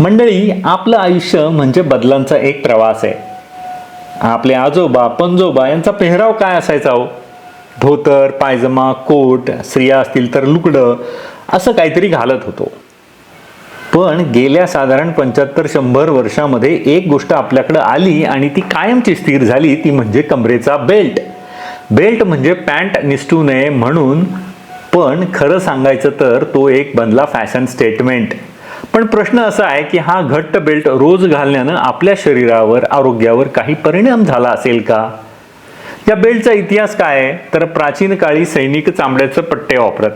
मंडळी आपलं आयुष्य म्हणजे बदलांचा एक प्रवास आहे. आपले आजोबा पंजोबा यांचा पेहराव काय असायचा हो? धोतर पायजमा कोट स्त्रिया असतील तर लुकडं असं काहीतरी घालत होतो. पण गेल्या साधारण पंच्याहत्तर शंभर वर्षामध्ये एक गोष्ट आपल्याकडं आली आणि ती कायमची स्थिर झाली ती म्हणजे कमरेचा बेल्ट. बेल्ट म्हणजे पॅन्ट निसटू नये म्हणून पण खरं सांगायचं तर तो एक बनला फॅशन स्टेटमेंट. पण प्रश्न असा आहे की हा घट्ट बेल्ट रोज घालण्यानं आपल्या शरीरावर आरोग्यावर काही परिणाम झाला असेल का? या बेल्टचा इतिहास काय आहे? तर प्राचीन काळी सैनिक चांबड्याचं पट्टे वापरत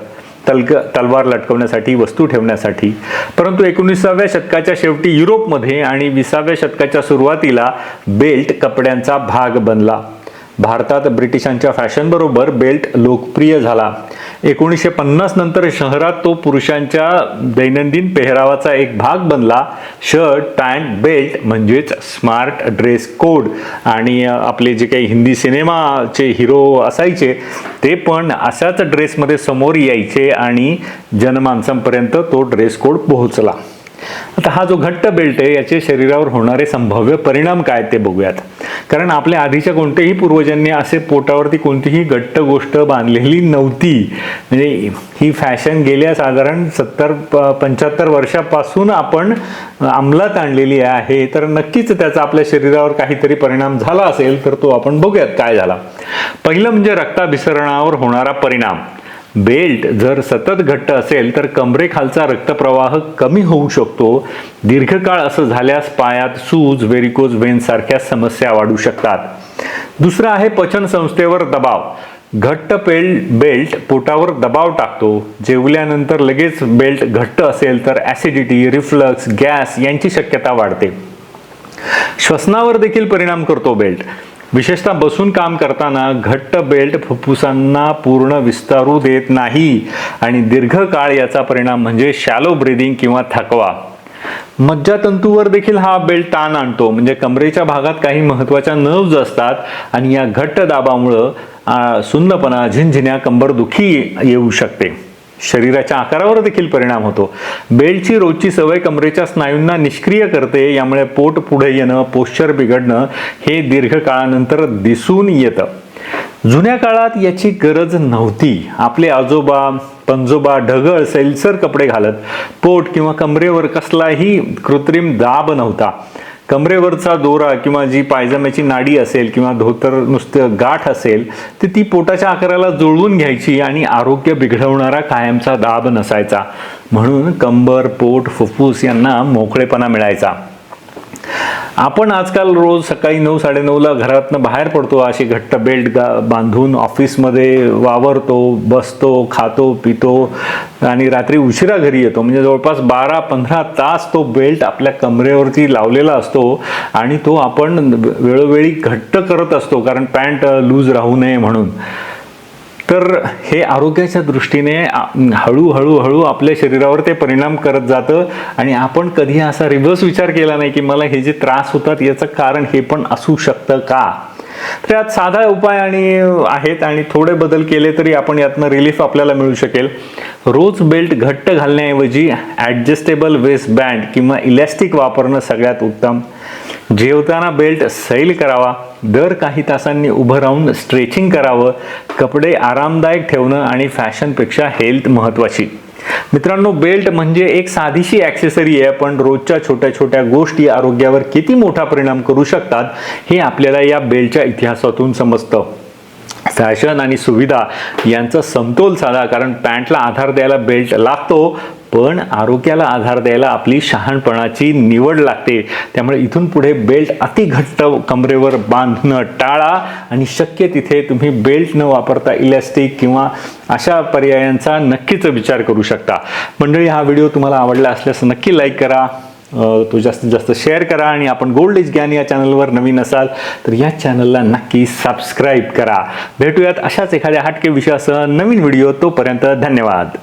तलग तलवार लटकवण्यासाठी वस्तू ठेवण्यासाठी. परंतु एकोणीसाव्या शतकाच्या शेवटी युरोपमध्ये आणि विसाव्या शतकाच्या सुरुवातीला बेल्ट कपड्यांचा भाग बनला. भारतात ब्रिटिशांच्या फॅशनबरोबर बेल्ट लोकप्रिय झाला. एकोणीसशे पन्नास नंतर शहरात तो पुरुषांच्या दैनंदिन पेहरावाचा एक भाग बनला. शर्ट पॅन्ट बेल्ट म्हणजेच स्मार्ट ड्रेस कोड आणि आपले जे काही हिंदी सिनेमाचे हिरो असायचे ते पण अशाच ड्रेसमध्ये समोर यायचे आणि जनमानसांपर्यंत तो ड्रेस कोड पोहोचला. आता हा जो घट्ट बेल्ट आहे याचे शरीरावर होणारे संभाव्य परिणाम काय ते बघूयात. कारण आपल्या आधीच्या कोणत्याही पूर्वजांनी असे पोटावरती कोणतीही घट्ट गोष्ट बांधलेली नव्हती. म्हणजे ही फॅशन गेल्या साधारण सत्तर पंच्याहत्तर वर्षापासून आपण अंमलात आणलेली आहे तर नक्कीच त्याचा आपल्या शरीरावर काहीतरी परिणाम झाला असेल तर तो आपण बघूयात काय झाला. पहिलं म्हणजे रक्ताभिसरणावर होणारा परिणाम. बेल्ट जर सतत घट्ट असेल तर कमरेखालचा रक्तप्रवाह कमी होऊ शकतो. दीर्घकाळ असं झाल्यास पायात सूज व्हेरिकोज वेन सारख्या समस्या वाढू शकतात. दुसरं आहे पचन संस्थेवर दबाव. घट्ट पेल बेल्ट पोटावर दबाव टाकतो. जेवल्यानंतर लगेच बेल्ट घट्ट असेल तर ॲसिडिटी रिफ्लक्स गॅस यांची शक्यता वाढते. श्वसनावर देखील परिणाम करतो बेल्ट. विशेषतः बसून काम करताना घट्ट बेल्ट फुफ्फुसांना पूर्ण विस्तारू देत नाही आणि दीर्घकाळ याचा परिणाम म्हणजे शॅलो ब्रिदिंग किंवा थकवा. मज्जातंतूवर देखील हा बेल्ट ताण आणतो. म्हणजे कमरेच्या भागात काही महत्त्वाच्या नर्व्ज असतात आणि या घट्ट दाबामुळं सुन्नपणा झिंझिण्या कंबरदुखी येऊ शकते. शरीराच्या आकारावर देखील परिणाम होतो. बेल्टची रोजची सवय कमरेच्या स्नायूंना निष्क्रिय करते यामुळे पोट पुढे येणं पोश्चर बिघडणं हे दीर्घकाळानंतर दिसून येतं. जुन्या काळात याची गरज नव्हती. आपले आजोबा पंजोबा ढगळ सैलसर कपडे घालत पोट किंवा कमरेवर कसलाही कृत्रिम दाब नव्हता. कमरेवरचा दोरा किंवा जी पायजम्याची नाडी असेल किंवा धोतर नुसतं गाठ असेल तर ती पोटाच्या आकाराला जुळवून घ्यायची आणि आरोग्य बिघडवणारा कायमचा दाब नसायचा. म्हणून कंबर पोट फुफ्फुस यांना मोकळेपणा मिळायचा. आपण आजकाल रोज सकाळी नऊ साडेनऊला घरातनं बाहेर पडतो अशी घट्ट बेल्ट गा बांधून ऑफिसमध्ये वावरतो बसतो खातो पितो आणि रात्री उशिरा घरी येतो. म्हणजे जवळपास बारा पंधरा तास तो बेल्ट आपल्या कमरेवरती लावलेला असतो आणि तो आपण वेळोवेळी घट्ट करत असतो. कारण पॅन्ट लूज राहू नये म्हणून. तर हे आरोग्याच्या दृष्टीने हळूहळू हळू आपल्या शरीरावर ते परिणाम करत जातं. आणि आपण कधी असा रिव्हर्स विचार केला नाही की मला हे जे त्रास होतात याचं कारण हे पण असू शकतं का? तर यात साधा उपाय आणि आहेत आणि थोडे बदल केले तरी आपण यातनं रिलीफ आपल्याला मिळू शकेल. रोज बेल्ट घट्ट घालण्याऐवजी ॲडजस्टेबल वेस्ट बँड किंवा इलॅस्टिक वापरणं सगळ्यात उत्तम. जेवताना बेल्ट सैल करावा दर काही तासांनी उभं राहून स्ट्रेचिंग करावं कपडे आरामदायक ठेवणं आणि फॅशनपेक्षा हेल्थ महत्त्वाची मित्रांनो बेल्ट म्हणजे एक साधीशी ॲक्सेसरी आहे. पण रोजच्या छोट्या छोट्या गोष्टी आरोग्यावर किती मोठा परिणाम करू शकतात हे आपल्याला या बेल्टच्या इतिहासातून समजतं. फॅशन आणि सुविधा यांचा समतोल साधा कारण पॅन्टला आधार द्यायला बेल्ट लागतो पण आरोग्याला आधार द्यायला आपली शहाणपणाची निवड लागते. त्यामुळे इथून पुढे बेल्ट अति घट्ट कमरेवर बांधणं टाळा आणि शक्य तिथे तुम्ही बेल्ट न वापरता इलॅस्टिक किंवा अशा पर्यायांचा नक्कीच विचार करू शकता. मंडळी हा व्हिडिओ तुम्हाला आवडला असल्यास नक्की लाईक करा तो जास्तीत जास्त शेअर करा आणि आपण गोल्ड इज ज्ञान या चॅनलवर नवीन असाल तर या चॅनलला नक्की सबस्क्राईब करा. भेटूयात अशाच एखाद्या हटके विषयासह नवीन व्हिडिओ तोपर्यंत धन्यवाद.